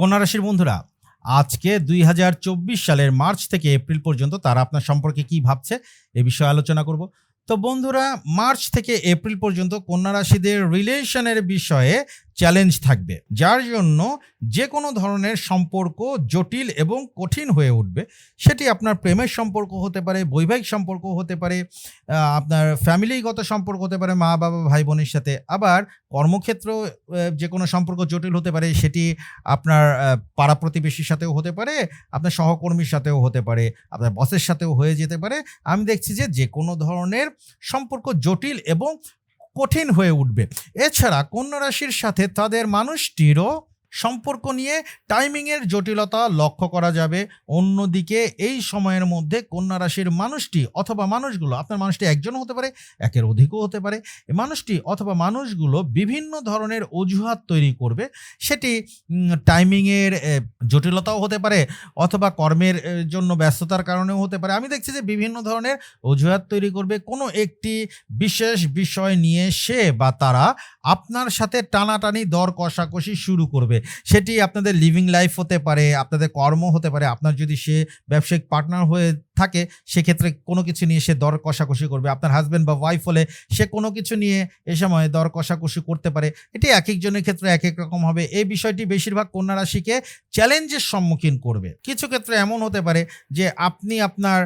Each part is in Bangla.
কন্যা রাশির বন্ধুরা, আজকে দুই হাজার চব্বিশ সালের মার্চ থেকে এপ্রিল পর্যন্ত তারা আপনার সম্পর্কে কি ভাবছে এ বিষয়ে আলোচনা করব। তো বন্ধুরা, মার্চ থেকে এপ্রিল পর্যন্ত কন্যা রাশিদের রিলেশনের বিষয়ে চ্যালেঞ্জ থাকবে, যার জন্য যে কোনো ধরনের সম্পর্ক জটিল এবং কঠিন হয়ে উঠবে। সেটি আপনার প্রেমের সম্পর্ক হতে পারে, বৈবাহিক সম্পর্ক হতে পারে আপনার ফ্যামিলিগত সম্পর্ক হতে পারে মা বাবা ভাই বোনের সাথে। আবার কর্মক্ষেত্র যে কোনো সম্পর্ক জটিল হতে পারে, সেটি আপনার পাড়া প্রতিবেশীর সাথেও হতে পারে, আপনার সহকর্মীর সাথেও হতে পারে, আপনার বসের সাথেও হয়ে যেতে পারে। আমি দেখছি যে যে কোনো ধরনের সম্পর্ক জটিল এবং কঠিন হয়ে উঠবে। এছাড়া কন্যা রাশির সাথে তাদের মানুষটিরও সম্পর্ক নিয়ে টাইমিংয়ের জটিলতা লক্ষ্য করা যাবে। অন্যদিকে এই সময়ের মধ্যে কন্যা রাশির মানুষটি অথবা মানুষগুলো, আপনার মানুষটি একজন হতে পারে, একের অধিকও হতে পারে মানুষটি অথবা মানুষগুলো বিভিন্ন ধরনের অজুহাত তৈরি করবে। সেটি টাইমিংয়ের জটিলতাও হতে পারে অথবা কর্মের জন্য ব্যস্ততার কারণেও হতে পারে। আমি দেখছি যে বিভিন্ন ধরনের অজুহাত তৈরি করবে। কোনো একটি বিশেষ বিষয় নিয়ে সে বা তারা আপনার সাথে টানাটানি দর কষাকষি শুরু করবে। সেটি আপনাদের লিভিং লাইফ হতে পারে, আপনাদের কর্ম হতে পারে, আপনার যদি সে ব্যবসায়িক পার্টনার হয়ে থাকে, সেক্ষেত্রে কোনো কিছু নিয়ে সে দর কষাকষি করবে। আপনার হাজব্যান্ড বা ওয়াইফ হলে সে কোনো কিছু নিয়ে এ সময় দর কষাকষি করতে পারে। এটি এক একজনের ক্ষেত্রে এক এক রকম হবে। এই বিষয়টি বেশিরভাগ কন্যা রাশিকে চ্যালেঞ্জের সম্মুখীন করবে। কিছু ক্ষেত্রে এমন হতে পারে যে আপনি আপনার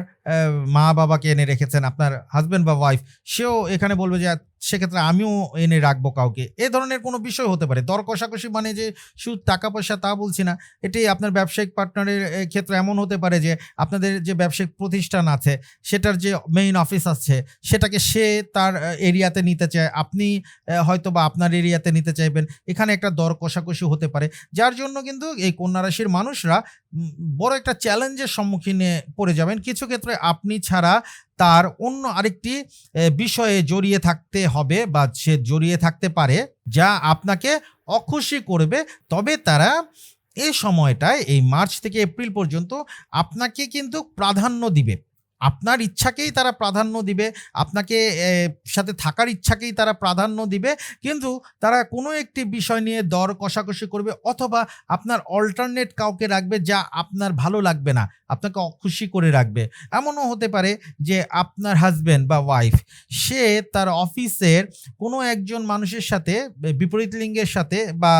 মা বাবাকে এনে রেখেছেন, আপনার হাজব্যান্ড বা ওয়াইফ সেও এখানে বলবে যে সেক্ষেত্রে আমিও এনে রাখব কাউকে। এ ধরনের কোনো বিষয় হতে পারে। দর কষাকষি মানে যে শুধু টাকা পয়সা তা বলছি না। এটি আপনার ব্যবসায়িক পার্টনারের ক্ষেত্রে এমন হতে পারে যে আপনাদের যে ব্যবসায়িক প্রতিষ্ঠান আছে, সেটার যে মেইন অফিস আছে, সেটাকে সে তার এরিয়াতে নিতে চায়। আপনি হয়তো বা আপনার এরিয়াতে নিতে চাইবেন। এখানে একটা দর কষাকষি হতে পারে। যার জন্য কিন্তু এই কন্যা রাশির মানুষরা বড় একটা চ্যালেঞ্জের সম্মুখীনে পড়ে যাবেন। কিছু ক্ষেত্রে আপনি ছাড়া তার অন্য আরেকটি বিষয়ে জড়িয়ে থাকতে হবে বা সে জড়িয়ে থাকতে পারে, যা আপনাকে অখুশি করবে। তবে তারা এই সময়টায়, এই মার্চ থেকে এপ্রিল পর্যন্ত আপনাকে কিন্তু প্রাধান্য দিবে। আপনার ইচ্ছাকেই তারা প্রাধান্য দিবে, আপনাকে সাথে থাকার ইচ্ছাকেই তারা প্রাধান্য দিবে, কিন্তু তারা কোনো একটি বিষয় নিয়ে দর কষাকষি করবে অথবা আপনার অল্টারনেট কাউকে রাখবে যা আপনার ভালো লাগবে না, আপনাকে অখুশি করে রাখবে। এমনও হতে পারে যে আপনার হাজব্যান্ড বা ওয়াইফ সে তার অফিসের কোনো একজন মানুষের সাথে বিপরীত লিঙ্গের সাথে বা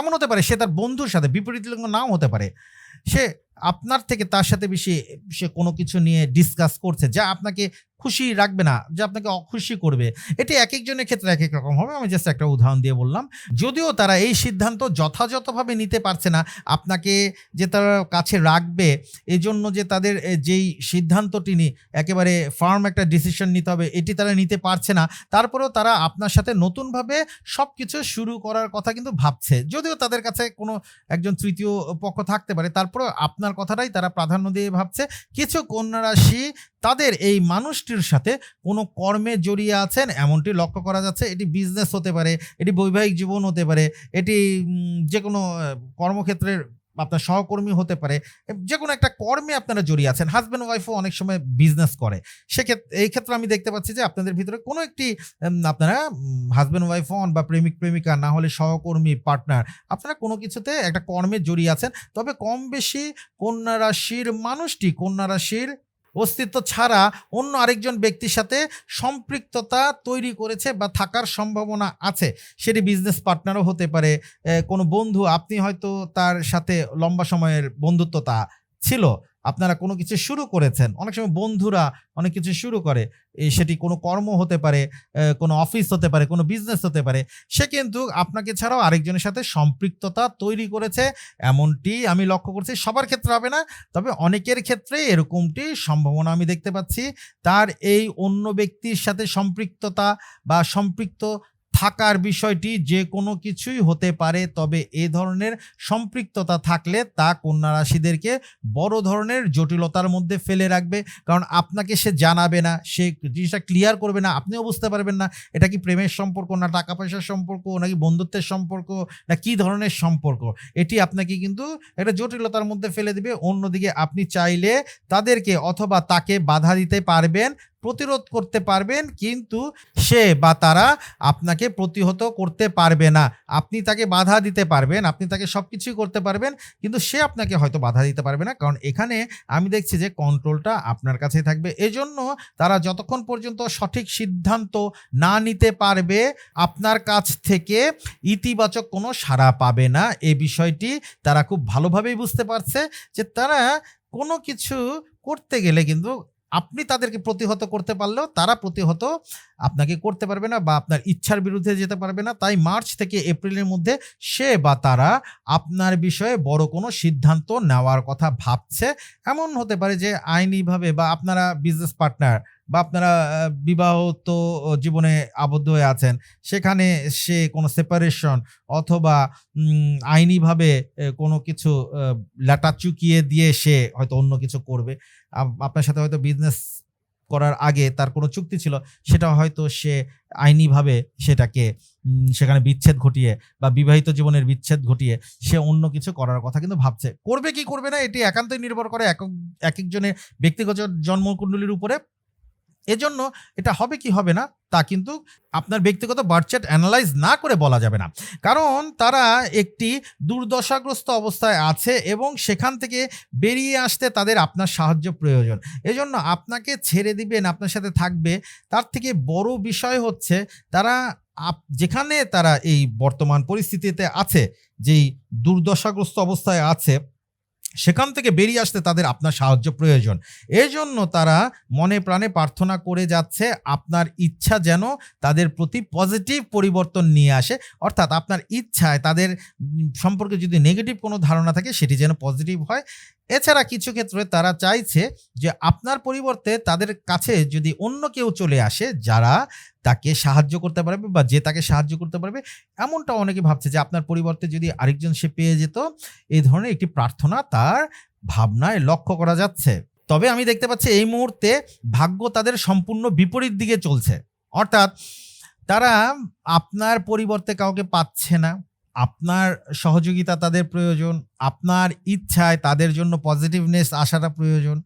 এমন হতে পারে সে তার বন্ধুর সাথে, বিপরীত লিঙ্গ নাও হতে পারে, সে আপনার থেকে তার সাথে বেশি সে কোনো কিছু নিয়ে ডিসকাস করছে যা আপনাকে খুশি রাখবে না, যে আপনাকে অখুশি করবে। এটি এক একজনের ক্ষেত্রে এক এক রকম হবে। আমি জাস্ট একটা উদাহরণ দিয়ে বললাম। যদিও তারা এই সিদ্ধান্ত যথাযথভাবে নিতে পারছে না, আপনাকে যে তারা কাছে রাখবে, এজন্য যে তাদের যেই সিদ্ধান্তটি নি, একেবারে ফার্ম একটা ডিসিশন নিতে হবে, এটি তারা নিতে পারছে না। তারপরেও তারা আপনার সাথে নতুনভাবে সব কিছু শুরু করার কথা কিন্তু ভাবছে। যদিও তাদের কাছে কোনো একজন তৃতীয় পক্ষ থাকতে পারে, তারপরেও আপনার কথাটাই তারা প্রাধান্য দিয়ে ভাবছে। কিছু কন্যা রাশি তাদের এই মানুষটির সাথে কোনো কর্মে জড়িয়ে আছেন, এমনটি লক্ষ্য করা যাচ্ছে। এটি বিজনেস হতে পারে, এটি বৈবাহিক জীবন হতে পারে, এটি যে কোনো কর্মক্ষেত্রের আপনার সহকর্মী হতে পারে যে কোনো একটা কর্মে আপনারা জড়িয়ে আছেন। হাজব্যান্ড ওয়াইফও অনেক সময় বিজনেস করে। সেক্ষেত্রে এই ক্ষেত্রে আমি দেখতে পাচ্ছি যে আপনাদের ভিতরে কোনো একটি আপনারা হাজব্যান্ড ওয়াইফ হন বা প্রেমিক, প্রেমিকা, না হলে সহকর্মী পার্টনার আপনারা কোনো কিছুতে একটা কর্মে জড়িয়ে আছেন। তবে কম বেশি কন্যা রাশির মানুষটি, কন্যা রাশির অস্তিত্ব ছাড়া অন্য আরেকজন ব্যক্তির সাথে সম্পৃক্ততা তৈরি করেছে বা থাকার সম্ভাবনা আছে। সেটি বিজনেস পার্টনারও হতে পারে। কোনো বন্ধু, আপনি হয়তো তার সাথে লম্বা সময়ের বন্ধুত্বতা ছিল। আপনারা কোনো কিছু শুরু করেছেন, অনেক সময় বন্ধুরা অনেক কিছু শুরু করে সেটি কোনো কর্ম হতে পারে কোনো অফিস হতে পারে, কোনো বিজনেস হতে পারে, সে কিন্তু আপনাকে ছাড়াও আরেকজনের সাথে সম্পৃক্ততা তৈরি করেছে, এমনটি আমি লক্ষ্য করছি, সবার ক্ষেত্রে হবে না, তবে অনেকের ক্ষেত্রে এরকমটি সম্ভাবনা আমি দেখতে পাচ্ছি, তার এই অন্য ব্যক্তির সাথে সম্পৃক্ততা বা সম্পৃক্ত থাকার বিষয়টি যে কোনো কিছুই হতে পারে, তবে এ ধরনের সম্পৃক্ততা থাকলে তা কন্যা রাশিদেরকে বড় ধরনের জটিলতার মধ্যে ফেলে রাখবে। কারণ আপনাকে সে জানাবে না, সে জিনিসটা ক্লিয়ার করবে না, আপনিও বুঝতে পারবেন না, এটা কি প্রেমের সম্পর্ক না টাকা পয়সার সম্পর্ক, নাকি বন্ধুত্বের সম্পর্ক, না কি ধরনের সম্পর্ক? এটি আপনাকে কিন্তু একটা জটিলতার মধ্যে ফেলে দিবে। অন্যদিকে আপনি চাইলে তাদেরকে অথবা তাকে বাধা দিতে পারবেন প্রতিরোধ করতে পারবেন, কিন্তু সে বা তারা আপনাকে প্রতিহত করতে পারবে না। আপনি তাকে বাধা দিতে পারবেন, আপনি তাকে সব কিছুই করতে পারবেন, কিন্তু সে আপনাকে হয়তো বাধা দিতে পারবে না, কারণ এখানে আমি দেখছি যে কন্ট্রোলটা আপনার কাছেই থাকবে। এজন্য তারা যতক্ষণ পর্যন্ত সঠিক সিদ্ধান্ত না নিতে পারবে, আপনার কাছ থেকে ইতিবাচক কোনো সাড়া পাবে না। এই বিষয়টি তারা খুব ভালোভাবেই বুঝতে পারছে যে তারা কোনো কিছু করতে গেলে কিন্তু আপনি তাদেরকে প্রতিহত করতে পারলেও তারা প্রতিহত আপনাকে করতে পারবে না বা আপনার ইচ্ছার বিরুদ্ধে যেতে পারবে না। তাই মার্চ থেকে এপ্রিলের মধ্যে সে বা তারা আপনার বিষয়ে বড় কোনো সিদ্ধান্ত নেওয়ার কথা ভাবছে। এমন হতে পারে যে আইনিভাবে বা আপনারা বিজনেস পার্টনার বা আপনারা বিবাহত জীবনে আবদ্ধ হয়ে আছেন, সেখানে সে কোনো সেপারেশন অথবা আইনিভাবে কোনো কিছু লেটা চুকিয়ে দিয়ে সে হয়তো অন্য কিছু করবে। আপনার সাথে হয়তো বিজনেস করার আগে তার কোনো চুক্তি ছিল, সেটা হয়তো সে আইনিভাবে সেটাকে সেখানে বিচ্ছেদ ঘটিয়ে বা বিবাহিত জীবনের বিচ্ছেদ ঘটিয়ে সে অন্য কিছু করার কথা কিন্তু ভাবছে। করবে কি করবে না, এটি একান্তই নির্ভর করে এক একজনের ব্যক্তিগত জন্মকুণ্ডলীর উপরে। এজন্য এটা হবে কি হবে না, তা কিন্তু আপনার ব্যক্তিগত বার্থচার্ট অ্যানালাইজ না করে বলা যাবে না। কারণ তারা একটি দুর্দশাগ্রস্ত অবস্থায় আছে এবং সেখান থেকে বেরিয়ে আসতে তাদের আপনার সাহায্য প্রয়োজন। এজন্য আপনাকে ছেড়ে দিবেন, আপনার সাথে থাকবে। তার থেকে বড় বিষয় হচ্ছে তারা আপ- যেখানে তারা এই বর্তমান পরিস্থিতিতে আছে, যেই দুর্দশাগ্রস্ত অবস্থায় আছে সেখান থেকে বেরিয়ে আসতে তাদের আপনার সাহায্য প্রয়োজন। এই জন্য তারা মনে প্রাণে প্রার্থনা করে যাচ্ছে, আপনার ইচ্ছা যেন তাদের প্রতি পজিটিভ পরিবর্তন নিয়ে আসে। অর্থাৎ আপনার ইচ্ছায় তাদের সম্পর্কে যদি নেগেটিভ কোনো ধারণা থাকে, সেটি যেন পজিটিভ হয়। এছাড়া কিছু ক্ষেত্রে তারা চাইছে যে আপনার পরিবর্তে তাদের কাছে যদি অন্য কেউ চলে আসে যারা তাকে সাহায্য করতে পারবে বা যে তাকে সাহায্য করতে পারবে এমনটা অনেকে ভাবছে যে আপনার পরিবর্তে যদি আরেকজন সে পেয়ে যেত, এই ধরনের একটি প্রার্থনা তার ভাবনায় লক্ষ্য করা যাচ্ছে। তবে আমি দেখতে পাচ্ছি এই মুহূর্তে ভাগ্য তাদের সম্পূর্ণ বিপরীত দিকে চলছে। অর্থাৎ তারা আপনার পরিবর্তে কাউকে পাচ্ছে না। আপনার সহযোগিতা তাদের প্রয়োজন, আপনার ইচ্ছায় তাদের জন্য পজিটিভনেস আসাটা প্রয়োজন।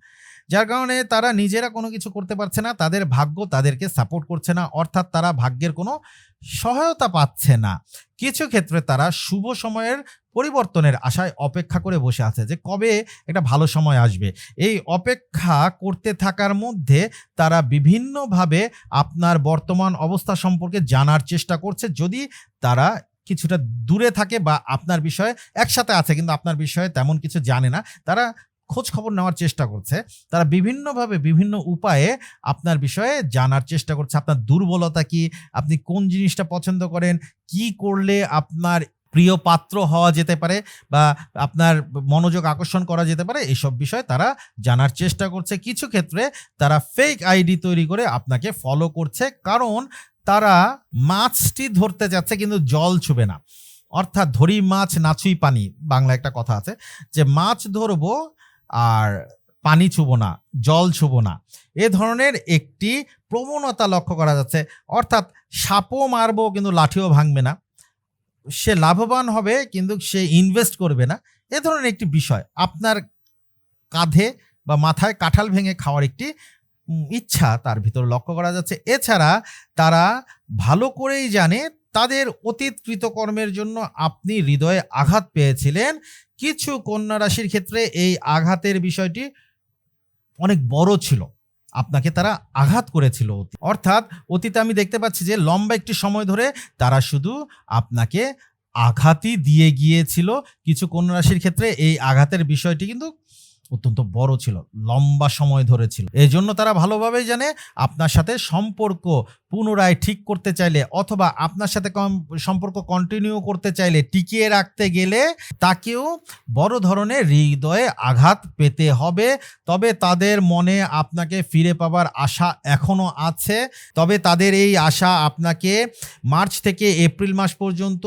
যার কারণে তারা নিজেরা কোনো কিছু করতে পারছে না, তাদের ভাগ্য তাদেরকে সাপোর্ট করছে না, অর্থাৎ তারা ভাগ্যের কোনো সহায়তা পাচ্ছে না। কিছু ক্ষেত্রে তারা শুভ সময়ের পরিবর্তনের আশায় অপেক্ষা করে বসে আছে যে কবে একটা ভালো সময় আসবে। এই অপেক্ষা করতে থাকার মধ্যে তারা বিভিন্নভাবে আপনার বর্তমান অবস্থা সম্পর্কে জানার চেষ্টা করছে। যদি তারা কিছুটা দূরে থাকে বা আপনার বিষয়ে একসাথে আছে, কিন্তু আপনার বিষয়ে তেমন কিছু জানে না। তারা খোঁজ খবর নেওয়ার চেষ্টা করছে। তারা বিভিন্নভাবে বিভিন্ন উপায়ে আপনার বিষয়ে জানার চেষ্টা করছে। আপনার দুর্বলতা কি? আপনি কোন জিনিসটা পছন্দ করেন? কি করলে আপনার প্রিয় পাত্র হওয়া যেতে পারে? বা আপনার মনোযোগ আকর্ষণ করা যেতে পারে? এইসব বিষয়ে তারা জানার চেষ্টা করছে। কিছু ক্ষেত্রে তারা ফেক আইডি তৈরি করে আপনাকে ফলো করছে। কারণ তারা মাছটি ধরতে যাচ্ছে, কিন্তু জল ছুবে না। অর্থাৎ ধরি মাছ নাছুই পানি, বাংলা একটা কথা আছে, যে মাছ ধরবো আর পানি ছুবো না, জল ছুবো না। এ ধরনের একটি প্রবণতা লক্ষ্য করা যাচ্ছে। অর্থাৎ সাপও মারবো, কিন্তু লাঠিও ভাঙবে না। সে লাভবান হবে, কিন্তু সে ইনভেস্ট করবে না। এ ধরনের একটি বিষয়। আপনার কাঁধে বা মাথায় কাঁঠাল ভেঙে খাওয়ার একটি ইচ্ছা তার ভিতর লক্ষ্য করা যাচ্ছে। এছাড়া তারা ভালো করেই জানে তাদের অতীত কৃতকর্মের জন্য আপনি হৃদয়ে আঘাত পেয়েছিলেন। কিছু কন্যা রাশির ক্ষেত্রে এই আঘাতের বিষয়টি অনেক বড় ছিল। আপনাকে তারা আঘাত করেছিল। অর্থাৎ অতীতে আমি দেখতে পাচ্ছি যে লম্বা একটি সময় ধরে তারা শুধু আপনাকে আঘাতই দিয়ে গিয়েছিল। কিছু কন্যা রাশির ক্ষেত্রে এই আঘাতের বিষয়টি কিন্তু অত্যন্ত বড় ছিল, লম্বা সময় ধরে ছিল। জন্য তারা ভালোভাবেই জানে আপনার সাথে সম্পর্ক পুনরায় ঠিক করতে চাইলে অথবা আপনার সাথে সম্পর্ক কন্টিনিউ করতে চাইলে টিকিয়ে রাখতে গেলে তাকেও বড় ধরনের হৃদয়ে আঘাত পেতে হবে। তবে তাদের মনে আপনাকে ফিরে পাবার আশা এখনও আছে। তবে তাদের এই আশা আপনাকে মার্চ থেকে এপ্রিল মাস পর্যন্ত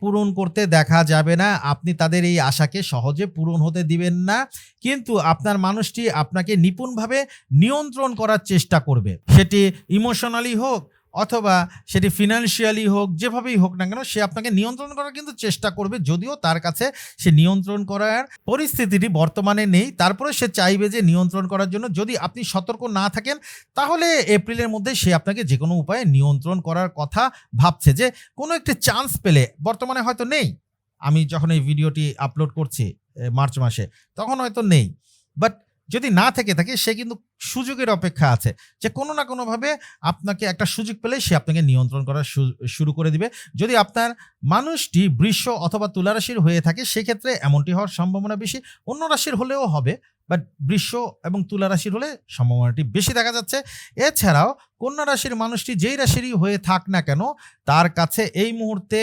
পূরণ করতে দেখা যাবে না। আপনি তাদের এই আশাকে সহজে পূরণ হতে দিবেন না। কিন্তু আপনার মানুষটি আপনাকে নিপুণভাবে নিয়ন্ত্রণ করার চেষ্টা করবে। সেটি ইমোশনালি হোক অথবা সেটি ফিনান্সিয়ালি হোক, যেভাবেই হোক না কেন, সে আপনাকে নিয়ন্ত্রণ করার কিন্তু চেষ্টা করবে, যদিও তার কাছে সে নিয়ন্ত্রণ করার পরিস্থিতিটি বর্তমানে নেই। তারপরে সে চাইবে যে নিয়ন্ত্রণ করার জন্য। যদি আপনি সতর্ক না থাকেন, তাহলে এপ্রিলের মধ্যে সে আপনাকে যে কোনো উপায়ে নিয়ন্ত্রণ করার কথা ভাবছে যে কোনো একটি চান্স পেলে, বর্তমানে হয়তো নেই। আমি যখন এই ভিডিওটি আপলোড করছি মার্চ মাসে, তখন হয়তো নেই। বাট যদি না থেকে থাকে, সে কিন্তু সুযোগের অপেক্ষা আছে যে কোনো না কোনোভাবে আপনাকে একটা সুযোগ পেলে সে আপনাকে নিয়ন্ত্রণ করা শুরু করে দিবে। যদি আপনার মানুষটি বৃষ অথবা তুলা রাশির হয়ে থাকে, সেক্ষেত্রে এমনটি হওয়ার সম্ভাবনা বেশি। অন্য রাশির হলেও হবে বাট বৃষ এবং তুলা রাশির হলে সম্ভাবনাটি বেশি দেখা যাচ্ছে। এছাড়াও কন্যা রাশির মানুষটি যেই রাশিরই হয়ে থাক না কেন, তার কাছে এই মুহূর্তে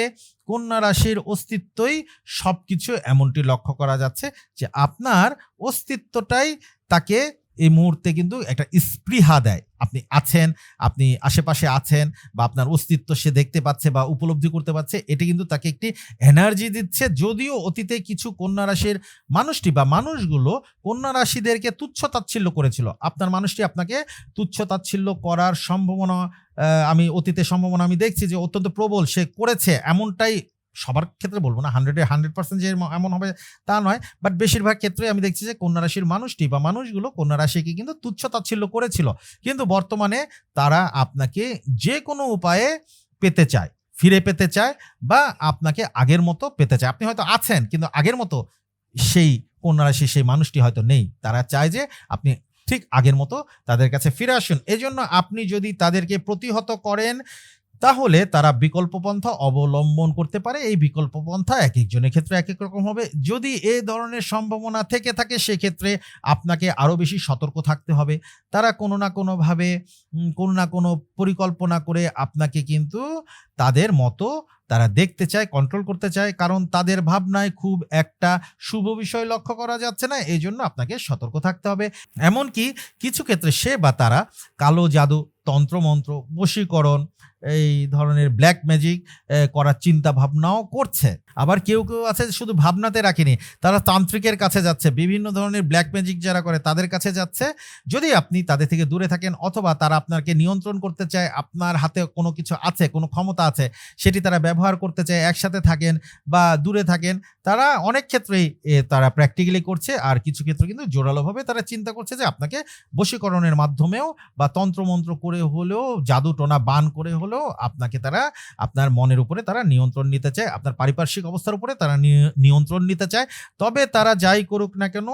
কন্যা রাশির অস্তিত্বই সব কিছু এমনটি লক্ষ্য করা যাচ্ছে যে আপনার অস্তিত্বটাই তাকে এই মুহূর্তে কিন্তু একটা স্পৃহা দেয়। আপনি আছেন, আপনি আশেপাশে আছেন বা আপনার অস্তিত্ব সে দেখতে পাচ্ছে বা উপলব্ধি করতে পারছে, এটি কিন্তু তাকে একটি এনার্জি দিচ্ছে। যদিও অতীতে কিছু কন্যা রাশির মানুষটি বা মানুষগুলো কন্যা রাশিদেরকে তুচ্ছ তাচ্ছিল্য করেছিল। আপনার মানুষটি আপনাকে তুচ্ছ তাচ্ছিল্য করার সম্ভাবনা আমি অতীতে সম্ভাবনা আমি দেখছি যে অত্যন্ত প্রবল সে করেছে। এমনটাই সবার ক্ষেত্রে বলব না হান্ড্রেডে হান্ড্রেড পার্সেন্ট যে এমন হবে তা নয় বাট বেশিরভাগ ক্ষেত্রে আমি দেখছি যে কন্যা রাশির মানুষটি বা মানুষগুলো কন্যা রাশিকে কিন্তু তুচ্ছ তাচ্ছিল্য করেছিল। কিন্তু বর্তমানে তারা আপনাকে যে কোনো উপায়ে পেতে চায়, ফিরে পেতে চায় বা আপনাকে আগের মতো পেতে চায়। আপনি হয়তো আছেন, কিন্তু আগের মতো সেই কন্যা রাশির সেই মানুষটি হয়তো নেই। তারা চায় যে আপনি ঠিক আগের মতো তাদের কাছে ফিরে আসুন। এজন্য আপনি যদি তাদেরকে প্রতিহত করেন তাহলে তারা বিকল্প পন্থা অবলম্বন করতে পারে। এই বিকল্প পন্থা এক একজনের ক্ষেত্রে এক এক রকম হবে। যদি এ ধরনের সম্ভাবনা থেকে থাকে, সেক্ষেত্রে আপনাকে আরও বেশি সতর্ক থাকতে হবে। তারা কোনো না কোনোভাবে কোনো না কোনো পরিকল্পনা করে আপনাকে কিন্তু তাদের মতো তারা দেখতে চায় কন্ট্রোল করতে চায়। কারণ তাদের ভাবনায় খুব একটা শুভ বিষয় লক্ষ্য করা যাচ্ছে না। এই জন্য আপনাকে সতর্ক থাকতে হবে। এমনকি কিছু ক্ষেত্রে সে বা তারা কালো জাদু, তন্ত্রমন্ত্র, বশীকরণ এই ধরনের ব্ল্যাক ম্যাজিক করার চিন্তা ভাবনাও করছে। আবার কেউ কেউ আছে শুধু ভাবনাতে রাখেনি, তারা তান্ত্রিকের কাছে যাচ্ছে, বিভিন্ন ধরনের ব্ল্যাক ম্যাজিক যারা করে তাদের কাছে যাচ্ছে। যদি আপনি তাদের থেকে দূরে থাকেন অথবা তারা আপনাকে নিয়ন্ত্রণ করতে চায়, আপনার হাতে কোনো কিছু আছে, কোনো ক্ষমতা আছে, সেটি তারা ব্যবহার করতে চায়, একসাথে থাকেন বা দূরে থাকেন, তারা অনেক ক্ষেত্রেই তারা প্র্যাকটিক্যালি করছে। আর কিছু ক্ষেত্রে কিন্তু জোরালোভাবে তারা চিন্তা করছে যে আপনাকে বশীকরণের মাধ্যমেও বা তন্ত্রমন্ত্র করে হলেও জাদু টোনা বান করে হলেও আপনাকে তারা আপনার মনের উপরে তারা নিয়ন্ত্রণ নিতে চায়, আপনার পারিপার্শ্বিক অবস্থার উপরে তারা নিয়ন্ত্রণ নিতে চায়। তবে তারা যাই করুক না কেন,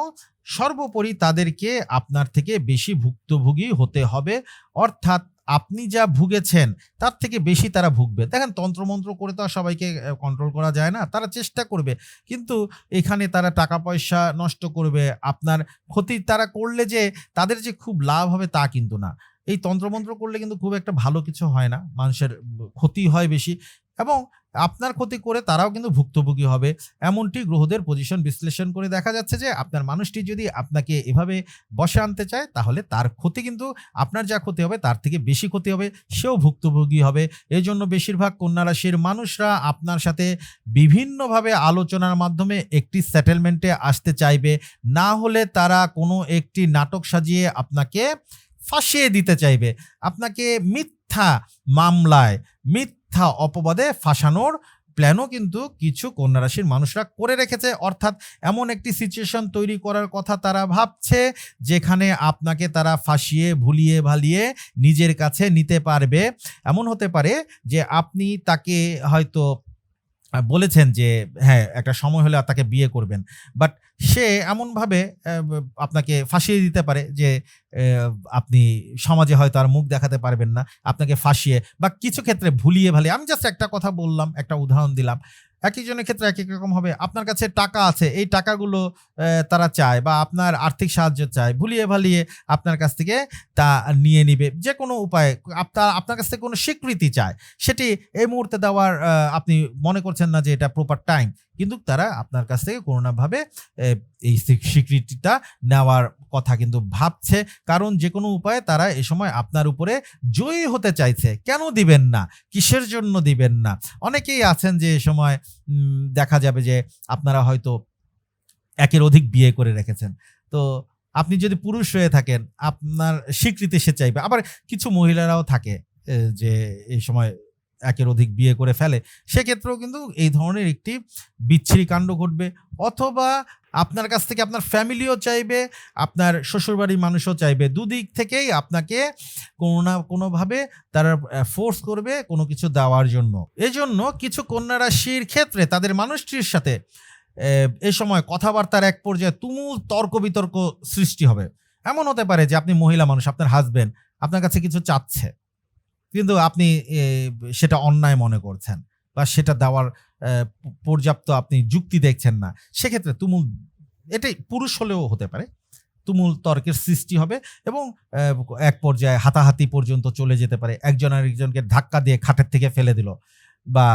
সর্বোপরি তাদেরকে আপনার থেকে বেশি ভুক্তভোগী হতে হবে। অর্থাৎ আপনি যা ভুগেছেন, তার থেকে বেশি তারা ভুগবে। দেখেন, তন্ত্রমন্ত্র করে তো আর সবাইকে কন্ট্রোল করা যায় না, তারা চেষ্টা করবে। কিন্তু এখানে তারা টাকা পয়সা নষ্ট করবে, আপনার ক্ষতি তারা করলে যে, তাদের যে খুব লাভ হবে তা কিন্তু না। এই তন্ত্রমন্ত্র করলে কিন্তু খুব একটা ভালো কিছু হয় না। মানুষের ক্ষতি হয় বেশি এবং আপনার ক্ষতি করে তারাও কিন্তু ভুক্তভোগী হবে। এমনটি গ্রহদের পজিশন বিশ্লেষণ করে দেখা যাচ্ছে যে, আপনার মানুষটি যদি আপনাকে এভাবে বসে আনতে চায়, তাহলে তার ক্ষতি কিন্তু আপনার যা ক্ষতি হবে, তার থেকে বেশি ক্ষতি হবে, সেও ভুক্তভোগী হবে। এই জন্য বেশিরভাগ কন্যা রাশির মানুষরা আপনার সাথে বিভিন্নভাবে আলোচনার মাধ্যমে একটি সেটেলমেন্টে আসতে চাইবে। না হলে তারা কোনো একটি নাটক সাজিয়ে আপনাকে ফাঁসিয়ে দিতে চাইবে। আপনাকে মিথ্যা মামলায়, মিথ্যা অপবাদে ফাঁসানোর প্ল্যানও কিন্তু কিছু কন্যা রাশির মানুষরা করে রেখেছে। অর্থাৎ এমন একটি সিচুয়েশন তৈরি করার কথা তারা ভাবছে, যেখানে আপনাকে তারা ফাঁসিয়ে, ভুলিয়ে, ভালিয়ে নিজের কাছে নিতে পারবে। এমন হতে পারে যে আপনি তাকে হয়তো বলেছেন যে হ্যাঁ একটা সময় হলে তাকে বিয়ে করবেন। বাট সে এমনভাবে আপনাকে ফাঁসিয়ে দিতে পারে যে আপনি সমাজে হয়তো আর মুখ দেখাতে পারবেন না, আপনাকে ফাঁসিয়ে বা কিছু ক্ষেত্রে ভুলিয়ে ভালিয়ে আমি জাস্ট একটা কথা বললাম, একটা উদাহরণ দিলাম। এক একজনের ক্ষেত্রে এক এক রকম হবে। আপনার কাছে টাকা আছে, এই টাকাগুলো তারা চায় বা আপনার আর্থিক সাহায্য চায়, ভুলিয়ে ভালিয়ে আপনার কাছ থেকে তা নিয়ে নিবে। যে কোনো উপায়ে আপনার আপনার কাছ থেকে কোনো স্বীকৃতি চায়। সেটি এই মুহূর্তে দেওয়ার আপনি মনে করছেন না যে এটা প্রপার টাইম কিন্তু তারা আপনার কাছ থেকে কোনো না ভাবে এই স্বীকৃতিটা নেওয়ার কথা কিন্তু ভাবছে। কারণ যে কোনো উপায়ে তারা এ সময় আপনার উপরে জয়ী হতে চাইছে। কেন দিবেন না? কিসের জন্য দিবেন না? অনেকেই আছেন যে এ সময় দেখা যাবে যে আপনারা হয়তো একের অধিক বিয়ে করে রেখেছেন। তো আপনি যদি পুরুষ হয়ে থাকেন, আপনার স্বীকৃতি সে চাইবে। আবার কিছু মহিলারাও থাকে যে এই সময় একের অধিক বিয়ে করে ফেলে, সেক্ষেত্রেও কিন্তু এই ধরনের একটি বিচ্ছিরি কাণ্ড ঘটবে। অথবা আপনার কাছ থেকে আপনার ফ্যামিলিও চাইবে, আপনার শ্বশুরবাড়ির মানুষও চাইবে। দুদিক থেকেই আপনাকে কোনো না কোনোভাবে তারা ফোর্স করবে কোনো কিছু দেওয়ার জন্য। এজন্য কিছু কন্যা রাশির ক্ষেত্রে তাদের মানুষটির সাথে, এ সময় কথাবার্তার এক পর্যায়ে তুমুল তর্ক বিতর্ক সৃষ্টি হবে। এমন হতে পারে যে আপনি মহিলা মানুষ, আপনার হাজবেন্ড আপনার কাছে কিছু চাচ্ছে। কিন্তু আপনি সেটা অন্যায় মনে করছেন বা সেটা দেওয়ার পর্যাপ্ত আপনি যুক্তি দেখছেন না, সেক্ষেত্রে তুমুল, এটাই পুরুষ হলেও হতে পারে, তুমুল তর্কের সৃষ্টি হবে এবং এক পর্যায়ে হাতাহাতি পর্যন্ত চলে যেতে পারে, একজন আরেকজনকে ধাক্কা দিয়ে খাটের থেকে ফেলে দিল বা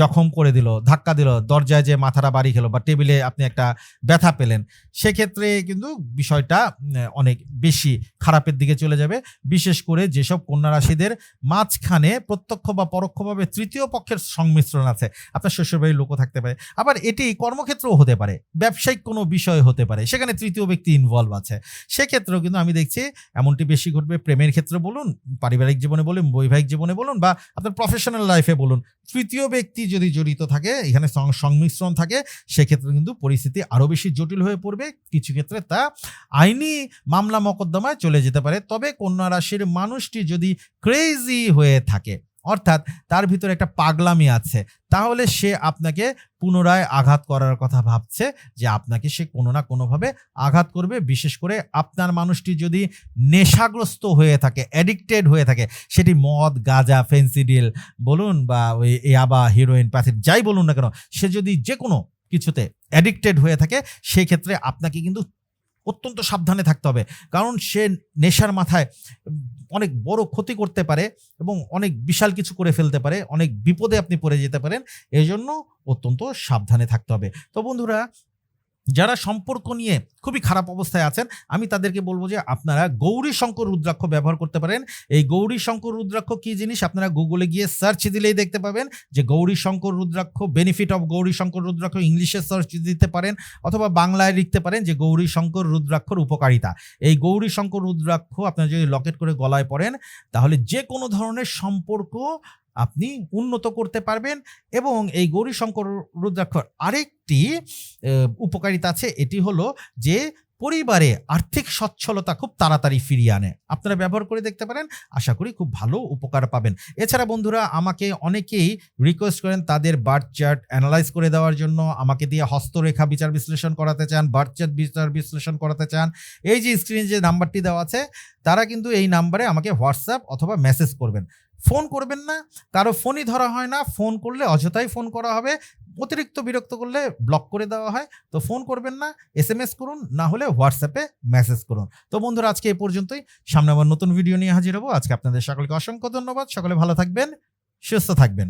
জখম করে দিল, ধাক্কা দিল, দরজায় যে মাথাটা বাড়ি খেলো বা টেবিলে আপনি একটা ব্যথা পেলেন, সেক্ষেত্রে কিন্তু বিষয়টা অনেক বেশি খারাপের দিকে চলে যাবে। বিশেষ করে যেসব কন্যা রাশিদের মাঝখানে প্রত্যক্ষ বা পরোক্ষভাবে তৃতীয় পক্ষের সংমিশ্রণ আছে, আপনার শ্বশুরবাড়ির লোকও থাকতে পারে। আবার এটি কর্মক্ষেত্রেও হতে পারে, ব্যবসায়িক কোনো বিষয় হতে পারে, সেখানে তৃতীয় ব্যক্তি ইনভলভ আছে। সেক্ষেত্রেও কিন্তু আমি দেখছি এমনটি বেশি ঘটবে প্রেমের ক্ষেত্রে বলুন, পারিবারিক জীবনে বলুন, বৈবাহিক জীবনে বলুন বা আপনার প্রফেশনাল লাইফে বলুন, তৃতীয় ব্যক্তি যদি জড়িত থাকে, এখানে সংমিশ্রণ থাকে, সেক্ষেত্রে কিন্তু পরিস্থিতি আরও বেশি জটিল হয়ে পড়বে। কিছু ক্ষেত্রে তা আইনি মামলা মকদ্দমায় চলে যেতে পারে। তবে কন্যা রাশির মানুষটি যদি ক্রেজি হয়ে থাকে অর্থাৎ তার ভিতরে একটা পাগলামি আছে। তাহলে সে আপনাকে পুনরায় আঘাত করার কথা ভাবছে যে আপনাকে সে কোনো না কোনোভাবে আঘাত করবে। বিশেষ করে আপনার মানুষটি যদি নেশাগ্রস্ত হয়ে থাকে অ্যাডিক্টেড হয়ে থাকে, সেটি মদ, গাঁজা ফেন্সিডিল বলুন বা ওই ইয়াবা হিরোইন প্যাথিড যাই বলুন না কেন, সে যদি যে কোনো কিছুতে অ্যাডিক্টেড হয়ে থাকে সেই ক্ষেত্রে আপনাকে কিন্তু অত্যন্ত সাবধানে থাকতে হবে। কারণ সে নেশার মাথায় অনেক বড় ক্ষতি করতে পারে এবং অনেক বিশাল কিছু করে ফেলতে পারে, অনেক বিপদে আপনি পড়ে যেতে পারেন। এই জন্য অত্যন্ত সাবধানে থাকতে হবে। তো বন্ধুরা যারা সম্পর্ক নিয়ে খুবই খারাপ অবস্থায় আছেন, আমি তাদেরকে বলব যে আপনারা গৌরী শঙ্কর রুদ্রাক্ষ ব্যবহার করতে পারেন। এই গৌরী শঙ্কর রুদ্রাক্ষ কি জিনিস? আপনারা গুগলে গিয়ে সার্চ দিলেই দেখতে পাবেন যে গৌরী শঙ্কর রুদ্রাক্ষ বেনিফিট অফ গৌরী শঙ্কর রুদ্রাক্ষ ইংলিশে সার্চ দিতে পারেন অথবা বাংলায় লিখতে পারেন যে গৌরী শঙ্কর রুদ্রাক্ষর উপকারিতা। এই গৌরী শঙ্কর রুদ্রাক্ষ আপনারা যদি লকেট করে গলায় পড়েন, তাহলে যে কোনো ধরনের সম্পর্ক আপনি উন্নত করতে পারবেন এবং এই গৌরী শঙ্কর রুদ্রাক্ষর আরেকটি উপকারিতা আছে, এটি হলো যে পরিবারে আর্থিক সচ্ছলতা খুব তাড়াতাড়ি ফিরিয়ে আনে। আপনারা ব্যবহার করে দেখতে পারেন, আশা করি খুব ভালো উপকার পাবেন। এছাড়া বন্ধুরা, আমাকে অনেকেই রিকোয়েস্ট করেন তাদের বার্থ চার্ট অ্যানালাইজ করে দেওয়ার জন্য, আমাকে দিয়ে হস্তরেখা বিচার বিশ্লেষণ করাতে চান বার্থ চার্ট বিচার বিশ্লেষণ করাতে চান। এই যে স্ক্রিনে যে নাম্বারটি দেওয়া আছে, তারা কিন্তু এই নাম্বারে আমাকে হোয়াটসঅ্যাপ অথবা মেসেজ করবেন। ফোন করবেন না, কারও ফোনই ধরা হয় না, ফোন করলে অযথাই ফোন করা হবে, অতিরিক্ত বিরক্ত করলে ব্লক করে দেওয়া হয়, তো ফোন করবেন না এস এম এস করুন, না হলে হোয়াটসঅ্যাপে মেসেজ করুন। তো বন্ধুরা, আজকে এ পর্যন্তই, সামনে আবার নতুন ভিডিও নিয়ে হাজির হব, আজকে আপনাদের সকলকে অসংখ্য ধন্যবাদ, সকলে ভালো থাকবেন, সুস্থ থাকবেন।